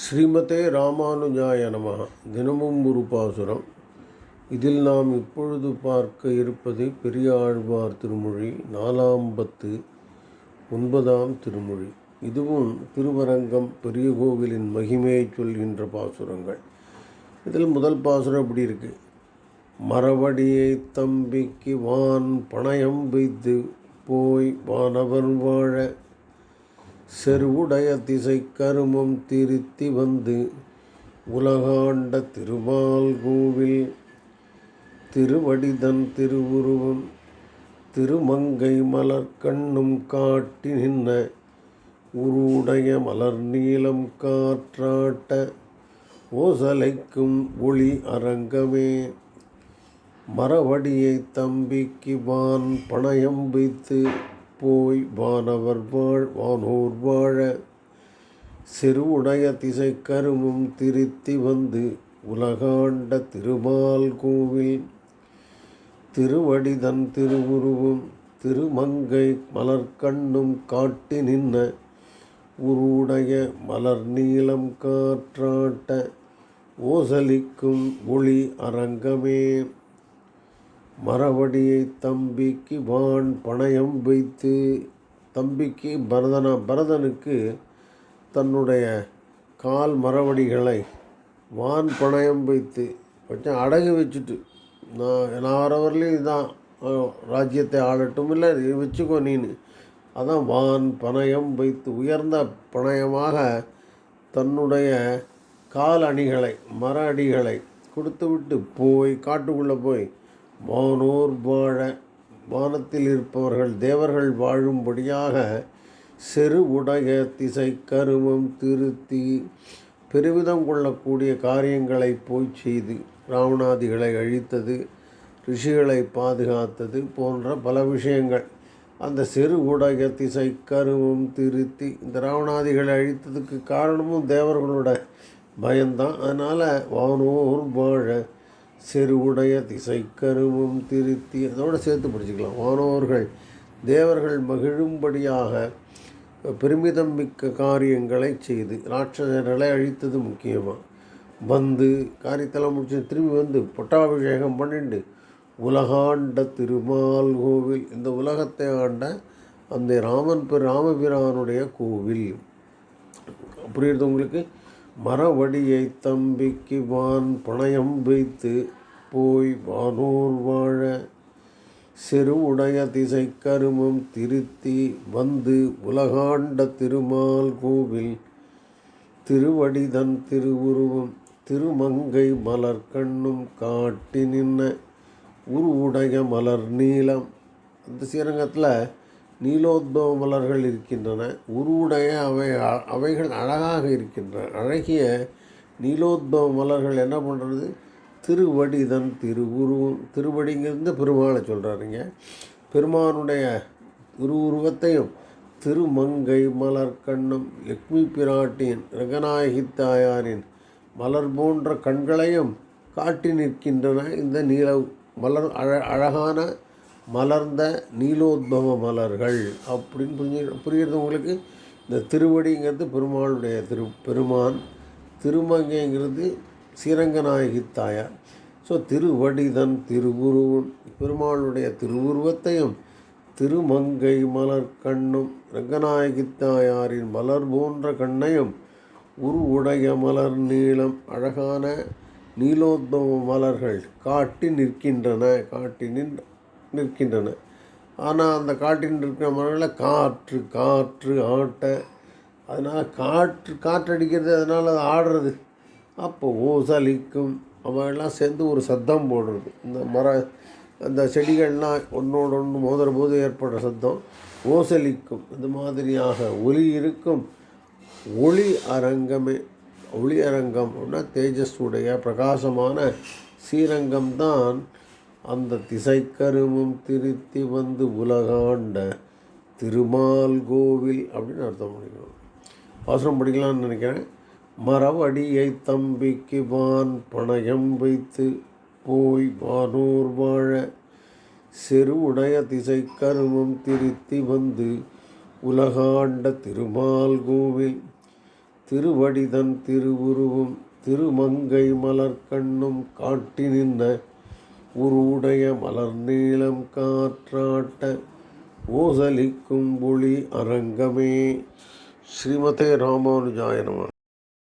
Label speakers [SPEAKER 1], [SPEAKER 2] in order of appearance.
[SPEAKER 1] ஸ்ரீமதே ராமானுஜாய நம தினமும் ஒரு பாசுரம். இதில் நாம் இப்பொழுது பார்க்க இருப்பது பெரியாழ்வார் திருமொழி நாலாம் பத்து ஒன்பதாம் திருமொழி. இதுவும் திருவரங்கம் பெரிய கோவிலின் மகிமையை சொல்கின்ற பாசுரங்கள். இதில் முதல் பாசுரம் இப்படி இருக்கு? மரவடியை தம்பிக்கு வான் பணயம் வைத்து போய் வானவர் வாழ செருவுடைய திசை கருமம் திருத்தி வந்து உலகாண்ட திருமால் கோவில் திருவடிதன் திருவுருவம் திருமங்கை மலர் கண்ணும் காட்டி நின்ன உருடைய மலர் நீளம் காற்றாட்ட ஓசலைக்கும் ஒளி அரங்கமே. மரவடியை தம்பிக்கு வான் பணயம் வைத்து போய் வானவர் வாழ் வானோர் வாழ. செருவுடைய திசை கருமும் திருத்தி வந்து உலகாண்ட திருமால் கோவில். திருவடிதன் திருவுருவும் திருமங்கை மலர்கண்ணும் காட்டி நின்ன. உருவுடைய மலர் நீளம் காற்றாட்ட ஓசலிக்கும் ஒளி அரங்கமே. மரவடியை தம்பிக்கு வான் பணயம் வைத்து தம்பிக்கு பரதனா பரதனுக்கு தன்னுடைய கால் மரவடிகளை வான் பணயம் வைத்து கொஞ்சம் அடகு வச்சுட்டு நான் நான் வர வரலையும் இதான் ராஜ்யத்தை ஆளட்டும் இல்லை நீ வச்சுக்கோ நீனு. அதான் வான் பணயம் வைத்து உயர்ந்த பணயமாக தன்னுடைய கால் அணிகளை மர அடிகளை கொடுத்து விட்டு போய் காட்டுக்குள்ளே போய் வானோர் வாழ வானத்தில் இருப்பவர்கள் தேவர்கள் வாழும்படியாக செரு உடைய திசை கருமம் திருத்தி பெருமிதம் கொள்ளக்கூடிய காரியங்களை போய் செய்து ராவணாதிகளை அழித்தது ரிஷிகளை பாதுகாத்தது போன்ற பல விஷயங்கள். அந்த சிறு ஊடக திசை கருவம் திருத்தி இந்த ராவணாதிகளை அழித்ததுக்கு காரணமும் தேவர்களோட பயம்தான். அதனால் வானோர் வாழ செருவுடைய திசைக்கருவும் திருத்தி அதோடு சேர்த்து படிச்சுக்கலாம் வானோர்கள் தேவர்கள் மகிழும்படியாக பெருமிதம் மிக்க காரியங்களை செய்து ராட்சசர்களை அழித்தது முக்கியமாக வந்து காரியத்தெல்லாம் முடிச்சு திரும்பி வந்து பட்டாபிஷேகம் பண்ணிட்டு உலகாண்ட திருமால் கோவில். இந்த உலகத்தை ஆண்ட அந்த ராமன் பெரு ராமபிரானுடைய கோவில். புரியுறது உங்களுக்கு? மரவடியை தம்பிக்கு வான் பணயம் வைத்து போய் வானோர் வாழ. செருவுடைய திசை கருமம் திருத்தி வந்து உலகாண்ட திருமால் கோவில். திருவடிதன் திருவுருவம் திருமங்கை மலர் கண்ணும் காட்டி நின்ன. உருவுடைய மலர் நீளம். அந்த ஸ்ரீரங்கத்தில் நீலோத்பவ மலர்கள் இருக்கின்றன. உருவுடைய அவை அவைகள் அழகாக இருக்கின்றன. அழகிய நீலோத்பவ மலர்கள் என்ன பண்ணுறது திருவடிதன் திருவுருவம் திருவடிங்கிறது பெருமாளை சொல்கிறாருங்க பெருமானுடைய திருவுருவத்தையும் திருமங்கை மலர் கண்ணும் லக்ஷ்மி பிராட்டியின் ரங்கநாயகி தாயாரின் மலர் போன்ற கண்களையும் காட்டி நிற்கின்றன. இந்த நீல மலர் அழ அழகான மலர்ந்த நீலோத்பவ மலர்கள் அப்படின்னு புரிஞ்சு புரியுறது உங்களுக்கு? இந்த திருவடிங்கிறது பெருமாளுடைய திரு பெருமான் திருமங்கைங்கிறது ஸ்ரீரங்கநாயகி தாயார். ஸோ திருவடிதன் திருவுருவன் பெருமாளுடைய திருவுருவத்தையும் திருமங்கை மலர் கண்ணும் ரங்கநாயகி தாயாரின் மலர் போன்ற கண்ணையும் உருவுடைய மலர் நீளம் அழகான நீலோத்பவ மலர்கள் காட்டி நிற்கின்றன காட்டி நின்ற நிற்கின்றன. ஆனால் அந்த காட்டில் இருக்கிற மரங்களில் காற்று காற்று ஆட்டை. அதனால் காற்று காற்றடிக்கிறது அதனால் அது ஆடுறது. அப்போ ஓசலிக்கும் அவெல்லாம் சேர்ந்து ஒரு சத்தம் போடுறது. இந்த மர அந்த செடிகள்லாம் ஒன்றோடு ஒன்று மோதுற போது ஏற்படுற சத்தம். ஓசலிக்கும் இந்த மாதிரியாக ஒலி இருக்கும். ஒளி அரங்கமே ஒளி அரங்கம் அப்படின்னா தேஜஸ் உடைய பிரகாசமான ஸ்ரீரங்கம்தான் அந்த திசைக்கருமும் திருத்தி வந்து உலகாண்ட திருமால் கோவில் அப்படின்னு அர்த்தம் பண்ணிக்கணும். பாசுரம் படிக்கலாம்னு நினைக்கிறேன். மரவடியை தம்பிக்கு வான் பணயம் வைத்து போய் வானோர் வாழ. செருவுடைய திசை கருமம் திருத்தி வந்து உலகாண்ட திருமால் கோவில் திருவடிதன் திருவுருவும் திருமங்கை மலர்கண்ணும் காட்டி நின்ற உருடைய மலர் நீளம் காற்றாட்ட ஓசலிக்கும் ஒளி அரங்கமே. ஸ்ரீமதே ராமானுஜாய நம.